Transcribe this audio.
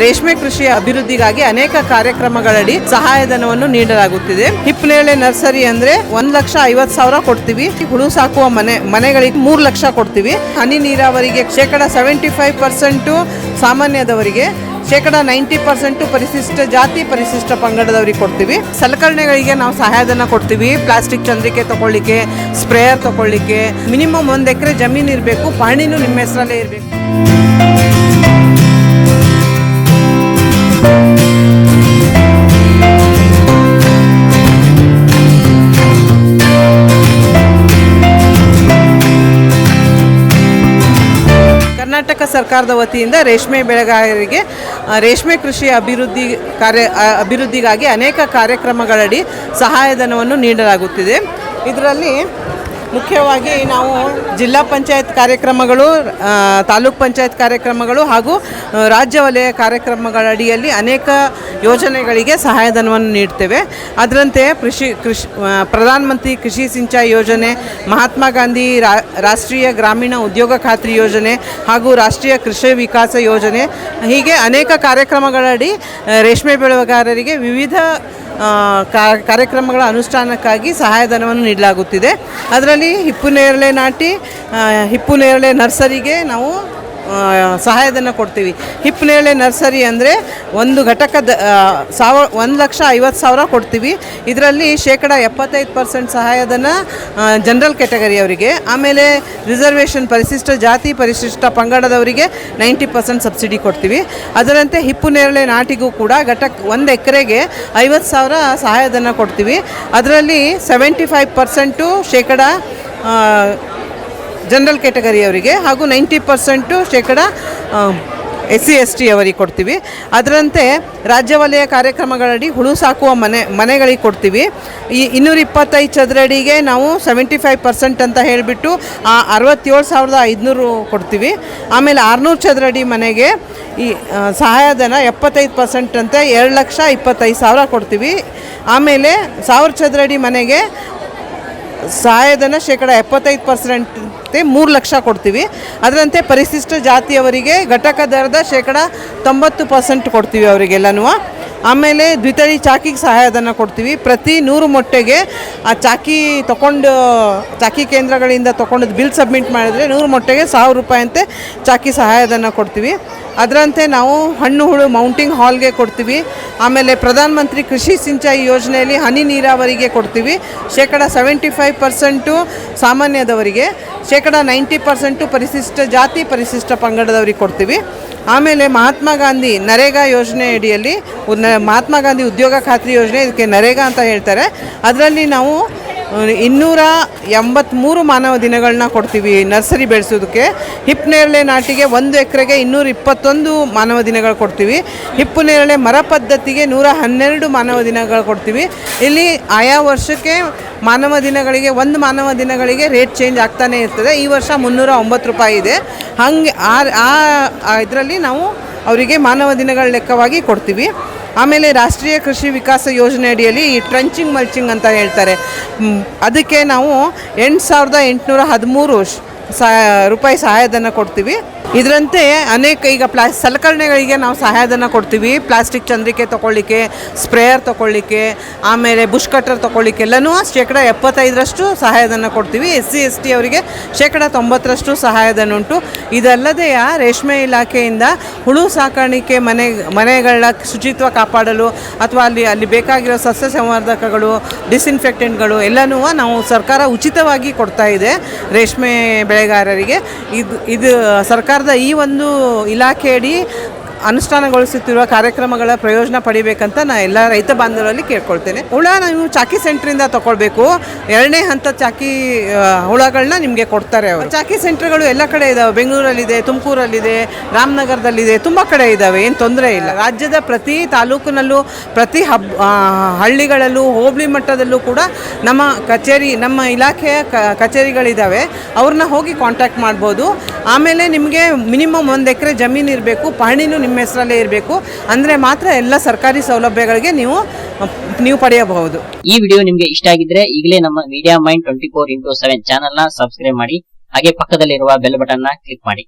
ರೇಷ್ಮೆ ಕೃಷಿಯ ಅಭಿವೃದ್ಧಿಗಾಗಿ ಅನೇಕ ಕಾರ್ಯಕ್ರಮಗಳಡಿ ಸಹಾಯಧನವನ್ನು ನೀಡಲಾಗುತ್ತಿದೆ. ಹಿಪ್ಪನೇಳೆ ನರ್ಸರಿ ಅಂದ್ರೆ ಒಂದ್ ಲಕ್ಷ ಐವತ್ ಸಾವಿರ ಕೊಡ್ತೀವಿ. ಹುಳು ಸಾಕುವ ಮನೆ, ಮನೆಗಳಿಗೆ ಮೂರ್ ಲಕ್ಷ ಕೊಡ್ತೀವಿ. ಹನಿ ನೀರಾವರಿಗೆ ಶೇಕಡ ಸೆವೆಂಟಿ ಫೈವ್ ಪರ್ಸೆಂಟು ಸಾಮಾನ್ಯದವರಿಗೆ, ಶೇಕಡ ನೈಂಟಿ ಪರ್ಸೆಂಟು ಪರಿಶಿಷ್ಟ ಜಾತಿ ಪರಿಶಿಷ್ಟ ಪಂಗಡದವರಿಗೆ ಕೊಡ್ತೀವಿ. ಸಲಕರಣೆಗಳಿಗೆ ನಾವು ಸಹಾಯಧನ ಕೊಡ್ತೀವಿ. ಪ್ಲಾಸ್ಟಿಕ್ ಚಂದ್ರಿಕೆ ತಗೊಳ್ಳಿಕ್ಕೆ, ಸ್ಪ್ರೇಯರ್ ತಗೊಳ್ಳಿಕ್ಕೆ, ಮಿನಿಮಮ್ ಒಂದು ಎಕರೆ ಜಮೀನು ಇರಬೇಕು ಪಹಣಿನೂ ನಿಮ್ಮ ಹೆಸರಲ್ಲೇ ಇರಬೇಕು. ಕರ್ನಾಟಕ ಸರ್ಕಾರದ ವತಿಯಿಂದ ರೇಷ್ಮೆ ಬೆಳೆಗಾರರಿಗೆ ರೇಷ್ಮೆ ಕೃಷಿ ಅಭಿವೃದ್ಧಿ ಕಾರ್ಯ ಅಭಿವೃದ್ಧಿಗಾಗಿ ಅನೇಕ ಕಾರ್ಯಕ್ರಮಗಳಡಿ ಸಹಾಯಧನವನ್ನು ನೀಡಲಾಗುತ್ತಿದೆ. ಇದರಲ್ಲಿ ಮುಖ್ಯವಾಗಿ ನಾವು ಜಿಲ್ಲಾ ಪಂಚಾಯತ್ ಕಾರ್ಯಕ್ರಮಗಳು ತಾಲೂಕ್ ಪಂಚಾಯತ್ ಕಾರ್ಯಕ್ರಮಗಳು ಹಾಗೂ ರಾಜ್ಯ ವಲಯ ಕಾರ್ಯಕ್ರಮಗಳ ಅಡಿಯಲ್ಲಿ ಅನೇಕ ಯೋಜನೆಗಳಿಗೆ ಸಹಾಯಧನವನ್ನು ನೀಡ್ತೇವೆ. ಅದರಂತೆ ಕೃಷಿ ಕೃಷಿ ಪ್ರಧಾನಮಂತ್ರಿ ಪ್ರಧಾನ ಮಂತ್ರಿ ಕೃಷಿ ಸಿಂಚಾಯಿ ಯೋಜನೆ, ಮಹಾತ್ಮ ಗಾಂಧಿ ರಾಷ್ಟ್ರೀಯ ಗ್ರಾಮೀಣ ಉದ್ಯೋಗ ಖಾತ್ರಿ ಯೋಜನೆ ಹಾಗೂ ರಾಷ್ಟ್ರೀಯ ಕೃಷಿ ವಿಕಾಸ ಯೋಜನೆ, ಹೀಗೆ ಅನೇಕ ಕಾರ್ಯಕ್ರಮಗಳಡಿ ರೇಷ್ಮೆ ಬೆಳೆಗಾರರಿಗೆ ವಿವಿಧ ಕಾರ್ಯಕ್ರಮಗಳ ಅನುಷ್ಠಾನಕ್ಕಾಗಿ ಸಹಾಯಧನವನ್ನು ನೀಡಲಾಗುತ್ತಿದೆ. ಅದರಲ್ಲಿ ಹಿಪ್ಪು ನೇರಳೆ ನಾಟಿ ಹಿಪ್ಪು ನೇರಳೆ ನರ್ಸರಿಗೆ ನಾವು ಸಹಾಯಧನ ಕೊಡ್ತೀವಿ. ಹಿಪ್ಪನೇಳೆ ನರ್ಸರಿ ಅಂದರೆ ಒಂದು ಘಟಕದ ಸಾವ, ಒಂದು ಲಕ್ಷ ಐವತ್ತು ಸಾವಿರ ಕೊಡ್ತೀವಿ. ಇದರಲ್ಲಿ ಶೇಕಡ ಎಪ್ಪತ್ತೈದು ಪರ್ಸೆಂಟ್ ಸಹಾಯಧನ ಜನರಲ್ ಕ್ಯಾಟಗರಿಯವರಿಗೆ ಆಮೇಲೆ ರಿಸರ್ವೇಷನ್ ಪರಿಶಿಷ್ಟ, ಜಾತಿ ಪರಿಶಿಷ್ಟ ಪಂಗಡದವರಿಗೆ ನೈಂಟಿ ಪರ್ಸೆಂಟ್ ಸಬ್ಸಿಡಿ ಕೊಡ್ತೀವಿ. ಅದರಂತೆ ಹಿಪ್ಪು ನೇರಳೆ ನಾಟಿಗೂ ಕೂಡ ಘಟಕ ಒಂದು ಎಕರೆಗೆ ಐವತ್ತು ಸಾವಿರ ಸಹಾಯಧನ ಕೊಡ್ತೀವಿ. ಅದರಲ್ಲಿ ಸೆವೆಂಟಿ ಫೈವ್ ಪರ್ಸೆಂಟು ಶೇಕಡ ಜನರಲ್ ಕ್ಯಾಟಗರಿಯವರಿಗೆ ಹಾಗೂ ನೈಂಟಿ ಪರ್ಸೆಂಟು ಶೇಕಡ ಎಸ್ ಸಿ ಎಸ್ ಟಿ ಅವರಿಗೆ ಕೊಡ್ತೀವಿ. ಅದರಂತೆ ರಾಜ್ಯ ವಲಯ ಕಾರ್ಯಕ್ರಮಗಳಡಿ ಹುಳು ಸಾಕುವ ಮನೆ, ಮನೆಗಳಿಗೆ ಕೊಡ್ತೀವಿ. ಈ ಇನ್ನೂರ ಇಪ್ಪತ್ತೈದು ಚದರಡಿಗೆ ನಾವು ಸೆವೆಂಟಿ ಫೈವ್ ಪರ್ಸೆಂಟ್ ಅಂತ ಹೇಳಿಬಿಟ್ಟು, ಆ ಅರವತ್ತೇಳು ಸಾವಿರದ ಐದುನೂರು ಕೊಡ್ತೀವಿ. ಆಮೇಲೆ ಆರುನೂರು ಚದರಡಿ ಮನೆಗೆ ಈ ಸಹಾಯಧನ ಎಪ್ಪತ್ತೈದು ಪರ್ಸೆಂಟ್ ಅಂತೆ ಎರಡು ಲಕ್ಷ ಇಪ್ಪತ್ತೈದು ಸಾವಿರ ಕೊಡ್ತೀವಿ. ಆಮೇಲೆ ಸಾವಿರ ಚದರಡಿ ಮನೆಗೆ ಸಹಾಯಧನ ಶೇಕಡ ಎಪ್ಪತ್ತೈದು ಪರ್ಸೆಂಟ್ ಮೂರು ಲಕ್ಷ ಕೊಡ್ತೀವಿ. ಅದರಂತೆ ಪರಿಶಿಷ್ಟ ಜಾತಿಯವರಿಗೆ ಘಟಕ ದರದ ಶೇಕಡ ತೊಂಬತ್ತು ಪರ್ಸೆಂಟ್ ಕೊಡ್ತೀವಿ ಅವರಿಗೆಲ್ಲನೂ. ಆಮೇಲೆ ದ್ವಿತಳಿ ಚಾಕಿಗೆ ಸಹಾಯಧನ ಕೊಡ್ತೀವಿ. ಪ್ರತಿ ನೂರು ಮೊಟ್ಟೆಗೆ ಆ ಚಾಕಿ ತಗೊಂಡು ಚಾಕಿ ಕೇಂದ್ರಗಳಿಂದ ತೊಗೊಂಡು ಬಿಲ್ ಸಬ್ಮಿಟ್ ಮಾಡಿದರೆ ನೂರು ಮೊಟ್ಟೆಗೆ ಸಾವಿರ ರೂಪಾಯಿಯಂತೆ ಚಾಕಿ ಸಹಾಯಧನ ಕೊಡ್ತೀವಿ. ಅದರಂತೆ ನಾವು ಹಣ್ಣು, ಹುಳು ಮೌಂಟಿಂಗ್ ಹಾಲ್ಗೆ ಕೊಡ್ತೀವಿ. ಆಮೇಲೆ ಪ್ರಧಾನಮಂತ್ರಿ ಕೃಷಿ ಸಿಂಚಾಯಿ ಯೋಜನೆಯಲ್ಲಿ ಹನಿ ನೀರಾವರಿಗೆ ಕೊಡ್ತೀವಿ. ಶೇಕಡ ಸೆವೆಂಟಿ ಫೈವ್ ಪರ್ಸೆಂಟು ಸಾಮಾನ್ಯದವರಿಗೆ, ಶೇಕಡ ನೈಂಟಿ ಪರ್ಸೆಂಟು ಪರಿಶಿಷ್ಟ ಜಾತಿ ಪರಿಶಿಷ್ಟ ಪಂಗಡದವರಿಗೆ ಕೊಡ್ತೀವಿ. ಆಮೇಲೆ ಮಹಾತ್ಮ ಗಾಂಧಿ ನರೇಗಾ ಯೋಜನೆ ಅಡಿಯಲ್ಲಿ ಮಹಾತ್ಮ ಗಾಂಧಿ ಉದ್ಯೋಗ ಖಾತ್ರಿ ಯೋಜನೆ ಇದಕ್ಕೆ ನರೇಗಾ ಅಂತ ಹೇಳ್ತಾರೆ. ಅದರಲ್ಲಿ ನಾವು ಇನ್ನೂರ ಎಂಬತ್ತ್ಮೂರು ಮಾನವ ದಿನಗಳನ್ನ ಕೊಡ್ತೀವಿ ನರ್ಸರಿ ಬೆಳೆಸೋದಕ್ಕೆ. ಹಿಪ್ ನೇರಳೆ ನಾಟಿಗೆ ಒಂದು ಎಕರೆಗೆ ಇನ್ನೂರ ಇಪ್ಪತ್ತೊಂದು ಮಾನವ ದಿನಗಳು ಕೊಡ್ತೀವಿ. ಹಿಪ್ಪು ನೇರಳೆ ಮರ ಪದ್ಧತಿಗೆ ನೂರ ಹನ್ನೆರಡು ಮಾನವ ದಿನಗಳು ಕೊಡ್ತೀವಿ. ಇಲ್ಲಿ ಆಯಾ ವರ್ಷಕ್ಕೆ ಮಾನವ ದಿನಗಳಿಗೆ ಒಂದು ಮಾನವ ದಿನಗಳಿಗೆ ರೇಟ್ ಚೇಂಜ್ ಆಗ್ತಾನೆ ಇರ್ತದೆ. ಈ ವರ್ಷ ಮುನ್ನೂರ ಒಂಬತ್ತು ರೂಪಾಯಿ ಇದೆ. ಹಾಗೆ ಆ, ಇದರಲ್ಲಿ ನಾವು ಅವರಿಗೆ ಮಾನವ ದಿನಗಳ ಲೆಕ್ಕವಾಗಿ ಕೊಡ್ತೀವಿ. ಆಮೇಲೆ ರಾಷ್ಟ್ರೀಯ ಕೃಷಿ ವಿಕಾಸ ಯೋಜನೆ ಅಡಿಯಲ್ಲಿ ಈ ಟ್ರಂಚಿಂಗ್ ಮಲ್ಚಿಂಗ್ ಅಂತ ಹೇಳ್ತಾರೆ. ಅದಕ್ಕೆ ನಾವು ಎಂಟು ಸಾವಿರದ ಎಂಟುನೂರ ಹದಿಮೂರು ರೂಪಾಯಿ ಸಹಾಯಧನ ಕೊಡ್ತೀವಿ. ಇದರಂತೆ ಅನೇಕ ಈಗ ಪ್ಲಾ, ಸಲಕರಣೆಗಳಿಗೆ ನಾವು ಸಹಾಯಧನ ಕೊಡ್ತೀವಿ. ಪ್ಲಾಸ್ಟಿಕ್ ಚಂದ್ರಿಕೆ ತೊಗೊಳ್ಳಿಕ್ಕೆ ಸ್ಪ್ರೇಯರ್ ತೊಗೊಳ್ಳಿಕ್ಕೆ ಆಮೇಲೆ ಬುಷ್ ಕಟ್ಟರ್ ತೊಗೊಳ್ಳಿಕ್ಕೆ ಎಲ್ಲನೂ ಶೇಕಡ ಎಪ್ಪತ್ತೈದರಷ್ಟು ಸಹಾಯಧನ ಕೊಡ್ತೀವಿ. ಎಸ್ ಸಿ, ಎಸ್ ಟಿ ಅವರಿಗೆ ಶೇಕಡ ತೊಂಬತ್ತರಷ್ಟು ಸಹಾಯಧನ ಉಂಟು. ಇದಲ್ಲದೆ ರೇಷ್ಮೆ ಇಲಾಖೆಯಿಂದ ಹುಳು ಸಾಕಾಣಿಕೆ ಮನೆ, ಮನೆಗಳ ಶುಚಿತ್ವ ಕಾಪಾಡಲು ಅಥವಾ ಅಲ್ಲಿ ಅಲ್ಲಿ ಬೇಕಾಗಿರೋ ಸಸ್ಯ ಸಂವರ್ಧಕಗಳು, ಡಿಸ್ಇನ್ಫೆಕ್ಟೆಂಟ್ಗಳು ಎಲ್ಲನೂ ನಾವು ಸರ್ಕಾರ ಉಚಿತವಾಗಿ ಕೊಡ್ತಾ ಇದೆ ರೇಷ್ಮೆ ಬೆಳೆಗಾರರಿಗೆ. ಇದು ಇದು ಸರ್ಕಾರದ ಈ ಒಂದು ಇಲಾಖೆಯಡಿ ಅನುಷ್ಠಾನಗೊಳಿಸುತ್ತಿರುವ ಕಾರ್ಯಕ್ರಮಗಳ ಪ್ರಯೋಜನ ಪಡಿಬೇಕಂತ ನಾ ಎಲ್ಲ ರೈತ ಬಾಂಧವರಲ್ಲಿ ಕೇಳ್ಕೊಳ್ತೇನೆ. ಹುಳ ನೀವು ಚಾಕಿ ಸೆಂಟ್ರಿಂದ ತಗೊಳ್ಬೇಕು. ಎರಡನೇ ಹಂತ ಚಾಕಿ ಹುಳಗಳನ್ನ ನಿಮಗೆ ಕೊಡ್ತಾರೆ ಅವರು. ಚಾಕಿ ಸೆಂಟ್ರ್ಗಳು ಎಲ್ಲ ಕಡೆ ಇದಾವೆ. ಬೆಂಗಳೂರಲ್ಲಿದೆ, ತುಮಕೂರಲ್ಲಿದೆ, ರಾಮನಗರದಲ್ಲಿದೆ, ತುಂಬ ಕಡೆ ಇದ್ದಾವೆ ಏನು ತೊಂದರೆ ಇಲ್ಲ. ರಾಜ್ಯದ ಪ್ರತಿ ತಾಲೂಕಿನಲ್ಲೂ, ಪ್ರತಿ ಹಬ್ ಹಳ್ಳಿಗಳಲ್ಲೂ, ಹೋಬಳಿ ಮಟ್ಟದಲ್ಲೂ ಕೂಡ ನಮ್ಮ ಕಚೇರಿ, ನಮ್ಮ ಇಲಾಖೆಯ ಕಚೇರಿಗಳಿದ್ದಾವೆ ಅವ್ರನ್ನ ಹೋಗಿ ಕಾಂಟ್ಯಾಕ್ಟ್ ಮಾಡ್ಬೋದು. ಆಮೇಲೆ ನಿಮಗೆ ಮಿನಿಮಮ್ ಒಂದು ಎಕರೆ ಜಮೀನು ಇರಬೇಕು. ಪಹಣಿನೂ ನಿಮ್ಮ ಹೆಸರಲ್ಲೇ ಇರಬೇಕು. ಅಂದರೆ ಮಾತ್ರ ಎಲ್ಲ ಸರ್ಕಾರಿ ಸೌಲಭ್ಯಗಳಿಗೆ ನೀವು ನೀವು ಪಡೆಯಬಹುದು. ಈ ವಿಡಿಯೋ ನಿಮಗೆ ಇಷ್ಟ ಆಗಿದ್ರೆ ಈಗಲೇ ನಮ್ಮ media mind twenty four into seven ಚಾನಲ್ನ ಸಬ್ಸ್ಕ್ರೈಬ್ ಮಾಡಿ. ಹಾಗೆ ಪಕ್ಕದಲ್ಲಿರುವ ಬೆಲ್ ಬಟನ್ನ ಕ್ಲಿಕ್ ಮಾಡಿ.